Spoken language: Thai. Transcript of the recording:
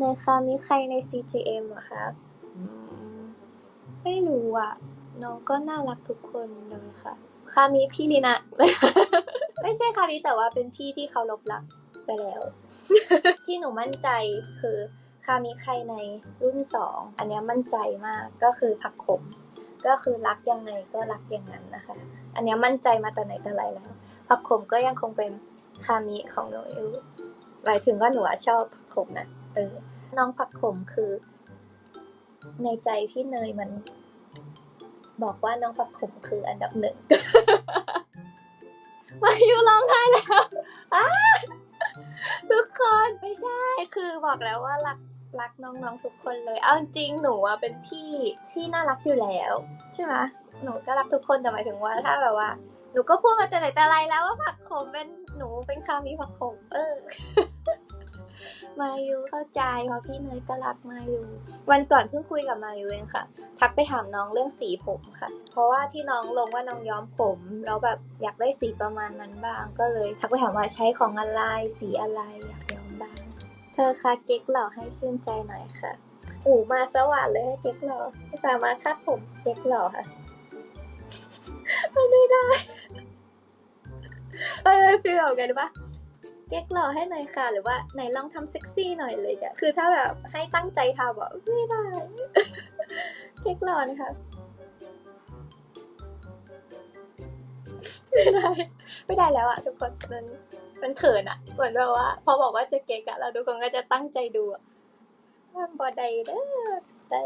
ในคามีใครใน CJM เหรอคะอืมไม่รู้อะน้องก็น่ารักทุกคนเลยค่ะ คามีพี่ลีนะ ไม่ใช่คามีแต่ว่าเป็นพี่ที่เขาลบรักไปแล้ว ที่หนูมั่นใจคือคามีใครในรุ่นสองอันเนี้ยมั่นใจมากก็คือผักขมก็คือรักยังไงก็รักอย่างนั้นนะคะ อันเนี้ยมั่นใจมาแต่ไหนแต่ไรแล้ว ผักขมก็ยังคงเป็นคามิของหนูอยู่หมายถึงว่าหนูอะชอบผักขมนะ เออ น้องผักขมคือ ในใจพี่เนยมัน บอกว่าน้องผักขมคืออันดับหนึ่งมาอยู่ร้องไห้แล้วอ้าทุกคนไม่ใช่ คือบอกแล้วว่ารักรักน้องๆทุกคนเลย เอาจริงหนูอะเป็นพี่ที่น่ารักอยู่แล้ว ใช่ไหมหนูก็รักทุกคนแต่หมายถึงว่าถ้าแบบว่า หนูก็พูดมาแต่ไหนแต่ไรแล้วว่าผักขมเป็นหนูเป็นคามีผักขมเออ มายูเข้าใจเพราะพี่เนยก็รักมายูวันก่อนเพิ่งคุยกับมายูเองค่ะ ทักไปถามน้องเรื่องสีผมค่ะ เพราะว่าที่น้องลงว่าน้องย้อมผมแล้วแบบอยากได้สีประมาณนั้นบ้าง ก็เลยทักไปถามว่าใช้ของอะไรสีอะไรอยากย้อมบ้าง เธอคะเก๊กหล่อให้ชื่นใจหน่อยค่ะอู๋มาสว่านเลยให้เก๊กหล่อสามารถคาดผมเก๊กหล่อค่ะมันไม่ได้เออฟีลแบบไงรู้ปะ เก๊กหล่อให้หน่อยค่ะ หรือว่าไหนลองทำเซ็กซี่หน่อยเลยอะคือถ้าแบบให้ตั้งใจทำอะไม่ได้ เก๊กหล่อนะคะไม่ได้ไม่ได้แล้วอะทุกคนมันมันเขินอะเหมือนแบบว่า พอบอกว่าจะเก๊กอะเราทุกคนก็จะตั้งใจดูอะว่าบอใดเด้อใด